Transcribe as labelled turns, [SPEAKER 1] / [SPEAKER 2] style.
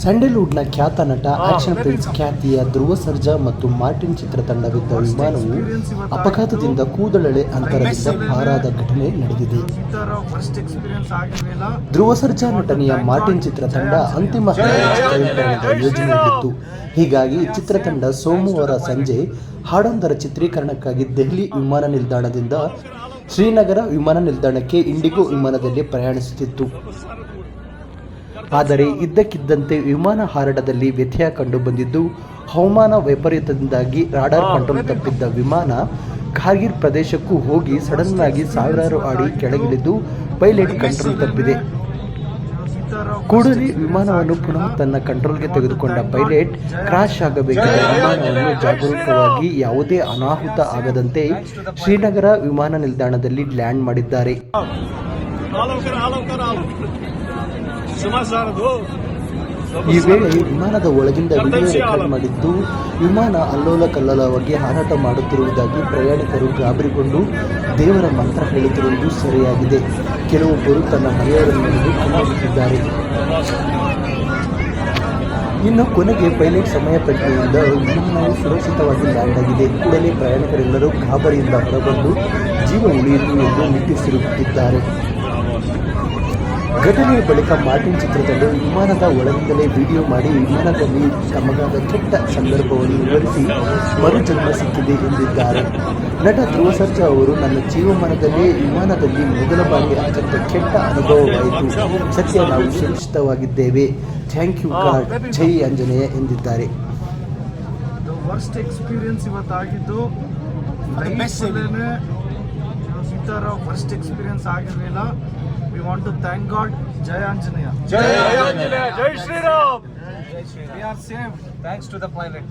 [SPEAKER 1] ಸ್ಯಾಂಡಲ್ವುಡ್ನ ಖ್ಯಾತ ನಟ action prince ಖ್ಯಾತಿಯ ಧ್ರುವ ಸರ್ಜಾ ಮತ್ತು ಮಾರ್ಟಿನ್ ಚಿತ್ರತಂಡವಿದ್ದ ವಿಮಾನವು ಅಪಘಾತದಿಂದ ಕೂದಲೆಳೆ ಅಂತರದಿಂದ ಪಾರಾದ ಘಟನೆ ನಡೆದಿದೆ. ಧ್ರುವ ಸರ್ಜಾ ನಟನೆಯ ಮಾರ್ಟಿನ್ ಚಿತ್ರತಂಡ ಅಂತಿಮ ಚಿತ್ರೀಕರಣದ ಯೋಜನೆಯಲ್ಲಿತ್ತು ಹೀಗಾಗಿ ಚಿತ್ರತಂಡ ಸೋಮವಾರ ಸಂಜೆ ಹಾಡೊಂದರ ಚಿತ್ರೀಕರಣಕ್ಕಾಗಿ ದೆಹಲಿ ವಿಮಾನ ನಿಲ್ದಾಣದಿಂದ ಶ್ರೀನಗರ ವಿಮಾನ ನಿಲ್ದಾಣಕ್ಕೆ ಇಂಡಿಗೋ ವಿಮಾನದಲ್ಲಿ ಪ್ರಯಾಣಿಸುತ್ತಿತ್ತು. ಆದರೆ ಇದ್ದಕ್ಕಿದ್ದಂತೆ ವಿಮಾನ ಹಾರಾಟದಲ್ಲಿ ವ್ಯತ್ಯಯ ಕಂಡುಬಂದಿದ್ದು ಹವಾಮಾನ ವೈಪರೀತ್ಯದಿಂದಾಗಿ ರಾಡಾರ್ ಕಂಟ್ರೋಲ್ ತಪ್ಪಿದ್ದ ವಿಮಾನ ಕಾರ್ಗಿಲ್ ಪ್ರದೇಶಕ್ಕೂ ಹೋಗಿ ಸಡನ್ ಆಗಿ ಸಾವಿರಾರು ಅಡಿ ಕೆಳಗಿಳಿದು ಪೈಲಟ್ ಕಂಟ್ರೋಲ್ ತಪ್ಪಿದೆ. ಕೂಡಲೇ ವಿಮಾನವನ್ನು ಪುನಃ ತನ್ನ ಕಂಟ್ರೋಲ್ಗೆ ತೆಗೆದುಕೊಂಡ ಪೈಲಟ್ ಕ್ರಾಶ್ ಆಗಬೇಕಾದ ವಿಮಾನವನ್ನು ಜಾಗರೂಕವಾಗಿ ಯಾವುದೇ ಅನಾಹುತ ಆಗದಂತೆ ಶ್ರೀನಗರ ವಿಮಾನ ನಿಲ್ದಾಣದಲ್ಲಿ ಲ್ಯಾಂಡ್ ಮಾಡಿದ್ದಾರೆ. ಈ ವೇಳೆ ವಿಮಾನದ ಒಳಗಿಂದ ವಿಡಿಯೋ ರೆಕಾರ್ಡ್ ಮಾಡಿದ್ದು ವಿಮಾನ ಅಲ್ಲೋಲ ಕಲ್ಲೋಲವಾಗಿ ಹಾರಾಟ ಮಾಡುತ್ತಿರುವುದಾಗಿ ಪ್ರಯಾಣಿಕರು ಗಾಬರಿಗೊಂಡು ದೇವರ ಮಂತ್ರ ಹೇಳುತ್ತಿರುವುದು ಸರಿಯಾಗಿದೆ. ಕೆಲವೊಬ್ಬರು ತನ್ನ ಮನೆಯವರನ್ನು ಕಣ್ಣಿದ್ದಾರೆ ಇನ್ನು ಕೊನೆಗೆ ಪೈಲಟ್ ಸಮಯ ಪ್ರಜ್ಞೆಯಿಂದ ವಿಮಾನವು ಸುರಕ್ಷಿತವಾಗಿ ಲ್ಯಾಂಡ್ ಆಗಿದೆ. ಕೂಡಲೇ ಪ್ರಯಾಣಿಕರೆಲ್ಲರೂ ಗಾಬರಿಯಿಂದ ಹೊರಬಂದು ಜೀವ ಉಳಿಯಿತು ಎಂದು ನಿಟ್ಟುಸಿರುತ್ತಿದ್ದಾರೆ ಘಟನೆಯ ಬಳಿಕ ಮಾರ್ಟಿನ್ ಚಿತ್ರದಲ್ಲಿ ವಿಮಾನದ ಒಳಗಿಂದಲೇ ವಿಡಿಯೋ ಮಾಡಿ ವಿಮಾನದಲ್ಲಿ ತಮಗಾದ ಕೆಟ್ಟ ಸಂದರ್ಭವನ್ನು ವಿವರಿಸಿ ಮರುಜನ್ಮ ಸಿಕ್ಕಿದೆ ಎಂದಿದ್ದಾರೆ. ನಟ ಧ್ರುವ ಸರ್ಜಾ ಅವರು ನನ್ನ ಜೀವಮಾನದಲ್ಲಿ ವಿಮಾನದಲ್ಲಿ ಮೊದಲ ಬಾರಿ ಅತ್ಯಂತ ಕೆಟ್ಟ ಅನುಭವವಾಯಿತು. ಸತ್ಯ ನಾವು ಸುರಕ್ಷಿತವಾಗಿದ್ದೇವೆ. Thank you God. ಜೈ ಆಂಜನೇಯ ಎಂದಿದ್ದಾರೆ.
[SPEAKER 2] ದ ವರ್ಸ್ಟ್ ಎಕ್ಸ್ಪೀರಿಯನ್ಸ್ ಇವತ್ತಾಗಿದ್ದು ಈ ಥರ ಫಸ್ಟ್ ಎಕ್ಸ್ಪೀರಿಯನ್ಸ್ ಆಗಿರಲಿಲ್ಲ we want to thank God Jaya Anjaneya
[SPEAKER 3] Jai Anjaneya Jai Shriram
[SPEAKER 2] we are safe thanks to the pilot